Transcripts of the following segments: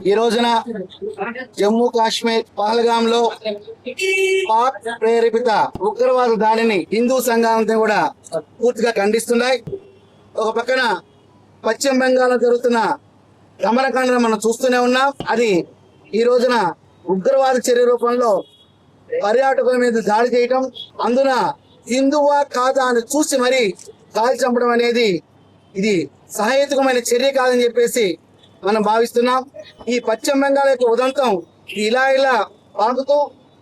ఈ రోజున జమ్మూ కాశ్మీర్ పహల్గామ్లో పాక్ ప్రేరేపిత ఉగ్రవాద దాడిని హిందూ సంఘాలంతా కూడా పూర్తిగా ఖండిస్తున్నాయి. ఒక పక్కన పశ్చిమ బెంగాల్ జరుగుతున్న దమనకాండను మనం చూస్తూనే ఉన్నాం. అది ఈ రోజున ఉగ్రవాద చర్య రూపంలో పర్యాటకుల మీద దాడి చేయటం అందున హిందువా కాదా అని చూసి మరి కాల్ చంపడం అనేది ఇది సహేతుకమైన చర్య కాదని చెప్పేసి మనం భావిస్తున్నాం. ఈ పశ్చిమ బెంగాల్ యొక్క ఉదంతం ఇలా ఇలా పాకుతూ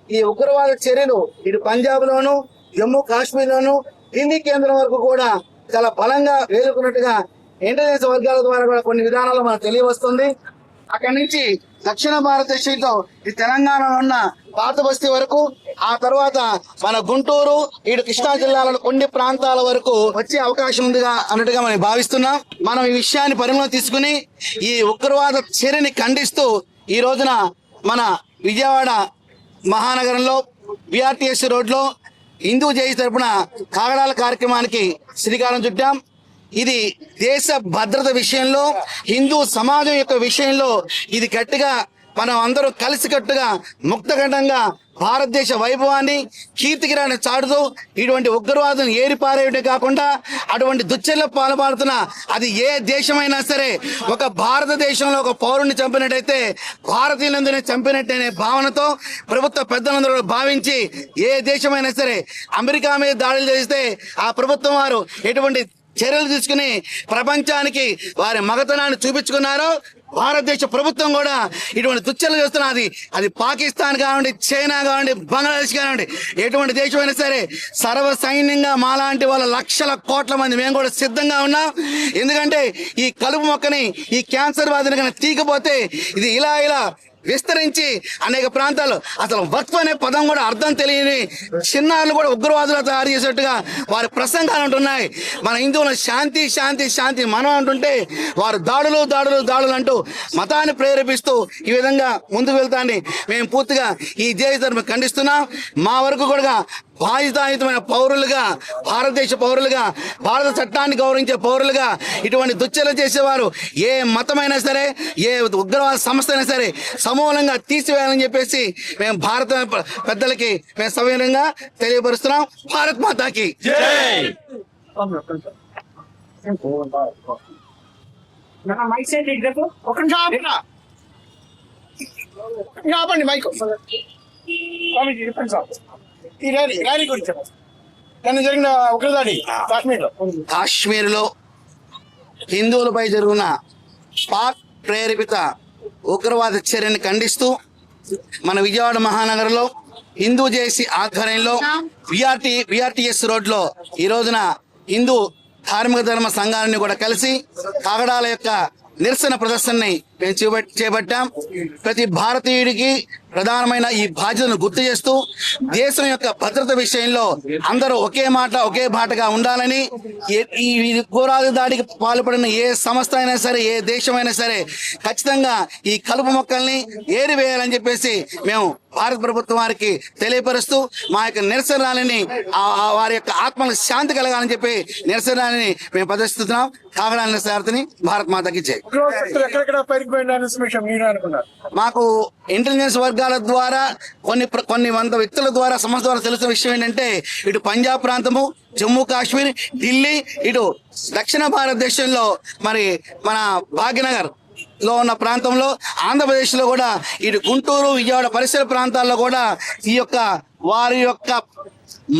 ఈ ఉగ్రవాద చర్యలు ఇటు పంజాబ్ లోను జమ్మూ కాశ్మీర్ లోను ఢిల్లీ కేంద్రం వరకు కూడా చాలా బలంగా వేలుకున్నట్టుగా ఇంటెలిజెన్స్ వర్గాల ద్వారా కూడా కొన్ని విధానాలు మనకు తెలియవస్తుంది. అక్కడి నుంచి దక్షిణ భారతదేశంతో ఈ తెలంగాణలో ఉన్న పాత బస్తీ వరకు ఆ తర్వాత మన గుంటూరు ఇటు కృష్ణా జిల్లాలో కొన్ని ప్రాంతాల వరకు వచ్చే అవకాశం ఉందిగా అన్నట్టుగా మనం భావిస్తున్నాం. మనం ఈ విషయాన్ని పరిగణలో తీసుకుని ఈ ఉగ్రవాద చర్యని ఖండిస్తూ ఈ రోజున మన విజయవాడ మహానగరంలో బిఆర్టీఎస్ రోడ్లో హిందూ జై తరపున కాగడాల కార్యక్రమానికి శ్రీకారం చుట్టాం. ఇది దేశ భద్రత విషయంలో హిందూ సమాజం యొక్క విషయంలో ఇది గట్టిగా మనం అందరూ కలిసికట్టుగా ముక్తఖండంగా భారతదేశ వైభవాన్ని కీర్తికిరాన్ని చాటుతూ ఇటువంటి ఉగ్రవాదం ఏరిపారేయటం కాకుండా అటువంటి దుచ్చల్లో పాల్పడుతున్న అది ఏ దేశమైనా సరే ఒక భారతదేశంలో ఒక పౌరుని చంపినట్టయితే భారతీయులందరినీ చంపినట్టనే భావనతో ప్రభుత్వ పెద్దలందరూ భావించి ఏ దేశమైనా సరే అమెరికా మీద దాడులు చేస్తే ఆ ప్రభుత్వం వారు ఎటువంటి చర్యలు తీసుకుని ప్రపంచానికి వారి మగతనాన్ని చూపించుకున్నారో భారతదేశ ప్రభుత్వం కూడా ఇటువంటి దుచ్చలు చేస్తున్నది. అది పాకిస్తాన్ కావండి చైనా కావండి బంగ్లాదేశ్ కావండి ఎటువంటి దేశమైనా సరే సర్వ సైన్యంగా మాలాంటి వాళ్ళ లక్షల కోట్ల మంది మేము కూడా సిద్ధంగా ఉన్నాం. ఎందుకంటే ఈ కలుపు మొక్కని ఈ క్యాన్సర్ బాధిని కనుక తీకపోతే ఇది ఇలా ఇలా విస్తరించి అనేక ప్రాంతాలు అసలు వక్ఫ్ అనే పదం కూడా అర్థం తెలియని చిన్నారులు కూడా ఉగ్రవాదులు తయారు చేసేట్టుగా వారి ప్రసంగాలు ఉంటున్నాయి మన హిందువుల శాంతి శాంతి శాంతి మనం అంటుంటే వారు దాడులు దాడులు దాడులు అంటూ మతాన్ని ప్రేరేపిస్తూ ఈ విధంగా ముందుకు వెళ్తాన్ని మేము పూర్తిగా ఈ దేశ ధర్మ ఖండిస్తున్నాం. మా వరకు కూడా బాధ్యతాయుతమైన పౌరులుగా భారతదేశ పౌరులుగా భారత చట్టాన్ని గౌరవించే పౌరులుగా ఇటువంటి దుశ్చర్యలు చేసేవారు ఏ మతమైనా సరే ఏ ఉగ్రవాద సంస్థ అయినా సరే సమూలంగా తీసివేయాలని చెప్పేసి మేము భారత పెద్దలకి మేము సవినయంగా తెలియపరుస్తున్నాం. భారత్ మాతాకి. Mike mike. చెప్పండి సార్ ఈ ర్యాలీ ర్యాలీ గురించి జరిగిన ఉగ్రదాడి కాశ్మీర్లో కాశ్మీర్లో హిందువులపై జరిగిన పాక్ ప్రేరేపిత ఉగ్రవాద చర్యని ఖండిస్తూ మన విజయవాడ మహానగరంలో హిందూ జేసి ఆధ్వర్యంలో విఆర్టీ విఆర్టీఎస్ రోడ్లో ఈ రోజున హిందూ ధార్మిక ధర్మ సంఘాలని కూడా కలిసి కాగడాల యొక్క నిరసన ప్రదర్శనని చేపట్టాం. ప్రతి భారతీయుడికి ప్రధానమైన ఈ బాధ్యతను గుర్తు చేస్తూ దేశం యొక్క భద్రత విషయంలో అందరూ ఒకే మాట ఒకే బాటగా ఉండాలని ఈ ఘోరాది దాడికి పాల్పడిన ఏ సంస్థ అయినా సరే ఏ దేశమైనా సరే ఖచ్చితంగా ఈ కలుపు మొక్కల్ని ఏరివేయాలని చెప్పేసి మేము భారత ప్రభుత్వం వారికి తెలియపరుస్తూ మా యొక్క నిరసనాలని ఆ- వారి యొక్క ఆత్మలకు శాంతి కలగాలని చెప్పి నిరసనాలని మేము ప్రదర్శిస్తున్నాం. కాగడాల నిరసనార్థిని భారత్ మాతకి జై. మాకు ఇంటెలిజెన్స్ వర్గాల ద్వారా కొన్ని ప్ర- కొన్ని వంద వ్యక్తుల ద్వారా సంస్థ ద్వారా తెలిసిన విషయం ఏంటంటే ఇటు పంజాబ్ ప్రాంతము జమ్మూ కాశ్మీర్ ఢిల్లీ ఇటు దక్షిణ భారతదేశంలో మరి మన భాగ్యనగర్లో ఉన్న ప్రాంతంలో ఆంధ్రప్రదేశ్లో కూడా ఇటు గుంటూరు విజయవాడ పరిసర ప్రాంతాల్లో కూడా ఈ యొక్క వారి యొక్క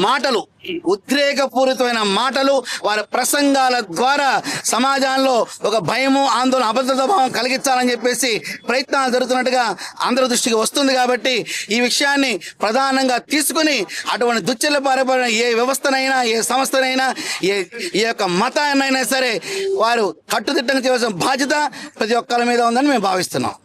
మాటలు ఉద్రేకపూరితమైన మాటలు వారి ప్రసంగాల ద్వారా సమాజంలో ఒక భయము ఆందోళన అభద్రత భావం కలిగించాలని చెప్పేసి ప్రయత్నాలు జరుగుతున్నట్టుగా అందరి దృష్టికి వస్తుంది కాబట్టి ఈ విషయాన్ని ప్రధానంగా తీసుకుని అటువంటి దుశ్చర్య పారపడిన ఏ వ్యవస్థనైనా ఏ సంస్థనైనా ఏ ఈ యొక్క మతాన్నైనా సరే వారు కట్టుదిట్టంగా చేయవలసిన బాధ్యత ప్రతి ఒక్కరి మీద ఉందని మేము భావిస్తున్నాం.